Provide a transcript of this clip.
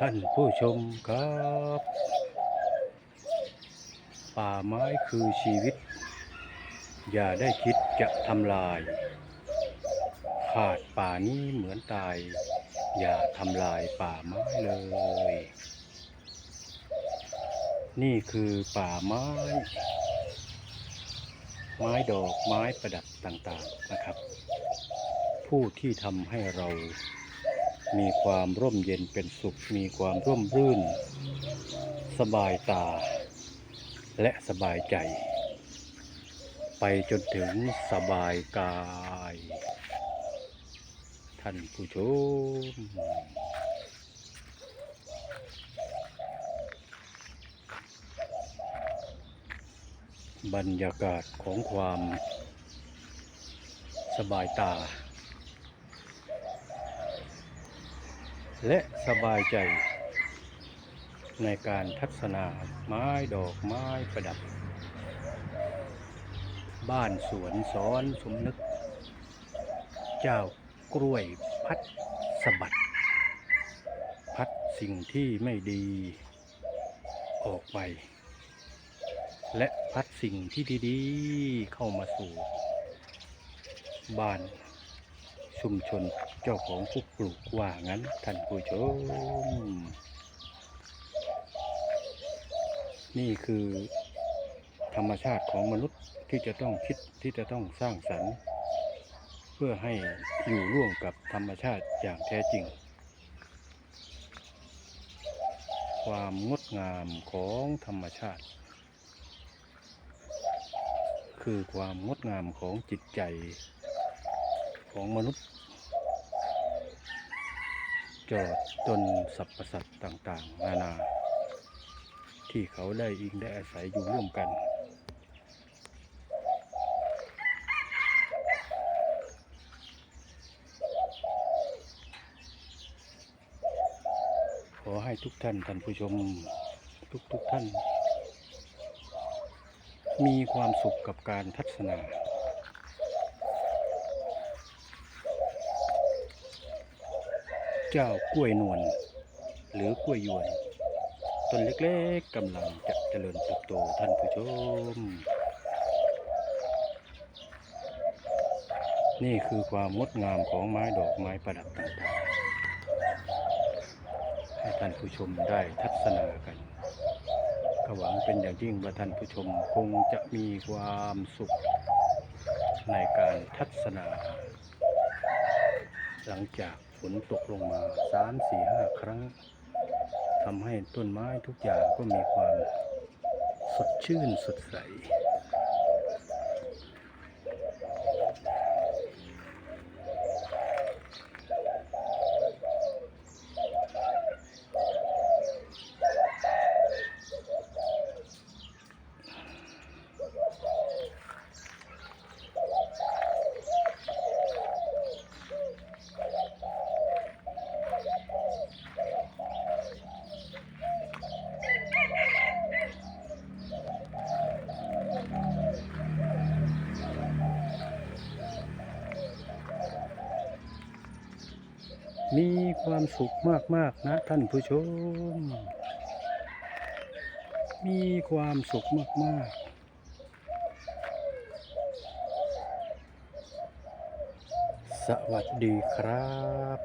ท่านผู้ชมครับ ป่าไม้คือชีวิต อย่าได้คิดจะทำลาย ขาดป่านี้เหมือนตาย อย่าทำลายป่าไม้เลย นี่คือป่าไม้ ไม้ดอกไม้ประดับต่างๆนะครับ ผู้ที่ทำให้เรา มีความร่มเย็นเป็นสุข มีความร่มรื่น สบายตา และสบายใจ ไปจนถึงสบายกาย ท่านผู้ชม บรรยากาศของความสบายตา และสบายใจ ในการทัศนาไม้ดอกไม้ประดับ บ้านสวนสอนสมนึก เจ้ากล้วยพัดสะบัด พัดสิ่งที่ไม่ดีออกไป และพัดสิ่งที่ดีๆเข้ามาสู่บ้าน ชุมชนเจ้าของผู้ปลูกว่างั้นท่านผู้ชม นี่คือ ธรรมชาติของมนุษย์ที่จะต้องคิดที่จะต้องสร้างสรรค์ เพื่อให้อยู่ร่วมกับธรรมชาติอย่างแท้จริง ความงดงามของธรรมชาติ คือความงดงามของจิตใจ ของมนุษย์จอดจนสรรพสัตว์ต่างๆ นานา ที่เขาได้อิงได้อาศัยอยู่ร่วมกัน ขอให้ทุกท่านท่านผู้ชมทุกทุกๆท่าน มีความสุขกับการทัศนา เจ้ากล้วยนวลหรือกล้วยยวนต้นเล็กๆกำลังจะเจริญเติบโตท่านผู้ชม นี่คือความงดงามของไม้ดอกไม้ประดับต่างๆ ให้ท่านผู้ชมได้ทัศนากันก็หวังเป็นอย่างยิ่งว่าท่านผู้ชมคงจะมีความสุข ในการทัศนา หลังจาก นตกลงมาสามสี่ห้าครั้งทำให้ต้นไม้ทุกอย่างก็มีความสดชื่นสดใส มีความสุขมากๆนะท่านผู้ชม มีความสุขมากๆสวัสดีครับ